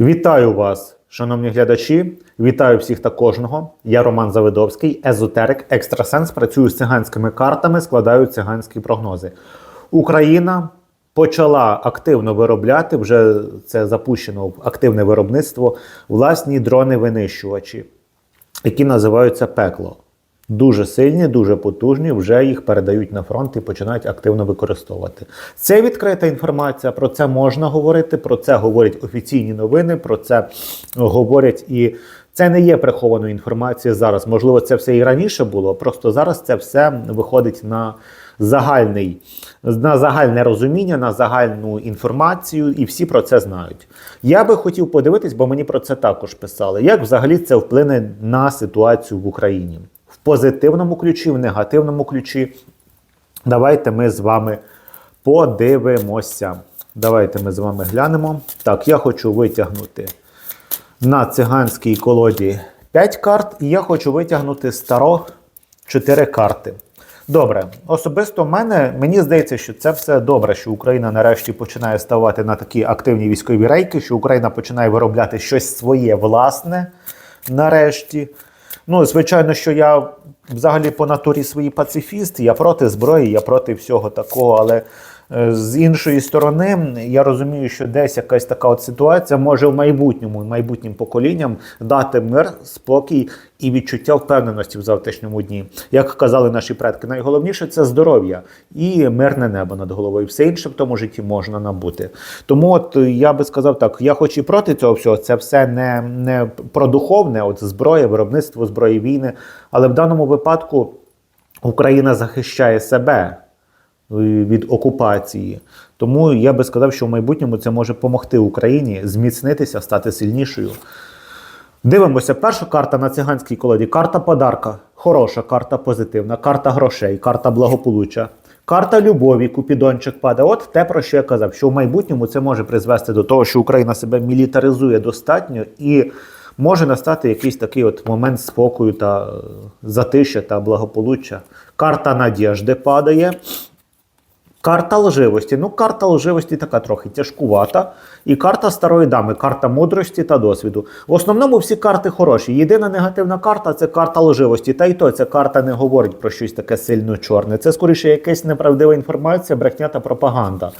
Вітаю вас, шановні глядачі. Вітаю всіх та кожного. Я Роман Завидовський, езотерик, екстрасенс. Працюю з циганськими картами, складаю циганські прогнози. Україна почала активно виробляти, вже це запущено в активне виробництво, власні дрони-винищувачі, які називаються пекло. Дуже сильні, дуже потужні, вже їх передають на фронт і починають активно використовувати. Це відкрита інформація, про це можна говорити, про це говорять офіційні новини, про це говорять і. Це не є прихованою інформацією зараз. Можливо, це все і раніше було. Просто зараз це все виходить на загальний, на загальне розуміння, на загальну інформацію, і всі про це знають. Я би хотів подивитись, бо мені про це також писали. Як взагалі це вплине на ситуацію в Україні? В позитивному ключі, в негативному ключі. Давайте ми з вами подивимося. Давайте ми з вами глянемо. Так, я хочу витягнути на циганській колоді 5 карт, і я хочу витягнути старо 4 карти. Добре, особисто мене мені здається, що це все добре, що Україна нарешті починає ставати на такі активні військові рейки, що Україна починає виробляти щось своє власне нарешті. Ну, звичайно, що я взагалі по натурі свій пацифіст, я проти зброї, я проти всього такого, але з іншої сторони, я розумію, що десь якась така от ситуація може в майбутньому, майбутнім поколінням дати мир, спокій і відчуття впевненості в завтрашньому дні. Як казали наші предки, найголовніше це здоров'я і мирне небо над головою. Все інше в тому житті можна набути. Тому, от я би сказав так: я хоч і проти цього всього, це все не, не про духовне, от зброя, виробництво зброї війни, але в даному випадку Україна захищає себе від окупації. Тому я би сказав, що в майбутньому це може допомогти Україні зміцнитися, стати сильнішою. Дивимося, перша карта на циганській колоді. Карта подарка. Хороша карта позитивна, карта грошей, карта благополуччя. Карта любові, купідончик падає. От те, про що я казав, що в майбутньому це може призвести до того, що Україна себе мілітаризує достатньо і може настати якийсь такий от момент спокою та е, затища та благополуччя. Карта надіжди падає. Карта лживості. Ну, карта лживості така трохи тяжкувата. І карта старої дами, карта мудрості та досвіду. В основному всі карти хороші. Єдина негативна карта це карта лживості. Та й то ця карта не говорить про щось таке сильно чорне. Це скоріше якась неправдива інформація, брехня та пропаганда.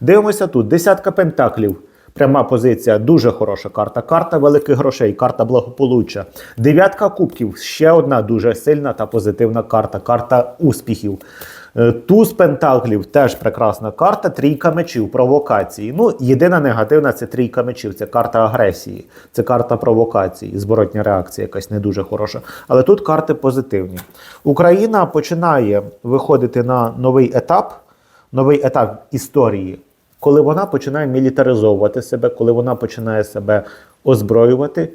Дивимося тут: десятка пентаклів. Пряма позиція, дуже хороша карта. Карта великих грошей, карта благополуччя. Дев'ятка кубків ще одна дуже сильна та позитивна карта, карта успіхів. Е, Туз пентаклів теж прекрасна карта. Трійка мечів, провокації. Ну, єдина негативна це трійка мечів, це карта агресії, це карта провокації, зворотня реакція якась не дуже хороша. Але тут карти позитивні. Україна починає виходити на новий етап, новий етап історії коли вона починає мілітаризовувати себе, коли вона починає себе озброювати,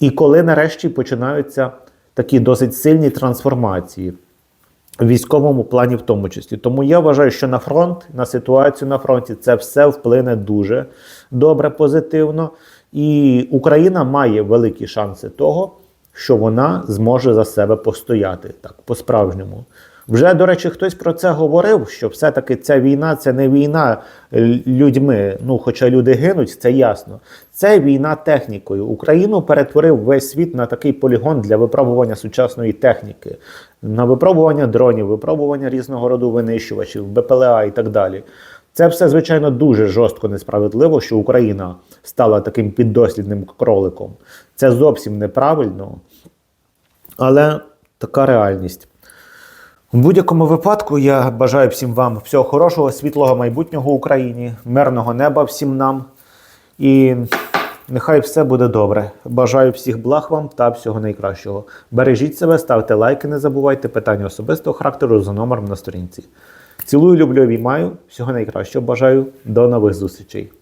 і коли нарешті починаються такі досить сильні трансформації в військовому плані, в тому числі. Тому я вважаю, що на фронт, на ситуацію на фронті, це все вплине дуже добре, позитивно. І Україна має великі шанси того, що вона зможе за себе постояти так, по-справжньому. Вже, до речі, хтось про це говорив, що все-таки ця війна це не війна людьми. Ну, хоча люди гинуть, це ясно. Це війна технікою. Україну перетворив весь світ на такий полігон для випробування сучасної техніки, на випробування дронів, випробування різного роду винищувачів, БПЛА і так далі. Це все, звичайно, дуже жорстко несправедливо, що Україна стала таким піддослідним кроликом. Це зовсім неправильно, але така реальність. У будь-якому випадку я бажаю всім вам всього хорошого, світлого майбутнього Україні, мирного неба всім нам. І нехай все буде добре. Бажаю всіх благ вам та всього найкращого. Бережіть себе, ставте лайки, не забувайте питання особистого характеру за номером на сторінці. Цілую, люблю, обіймаю. Всього найкращого. Бажаю. До нових зустрічей.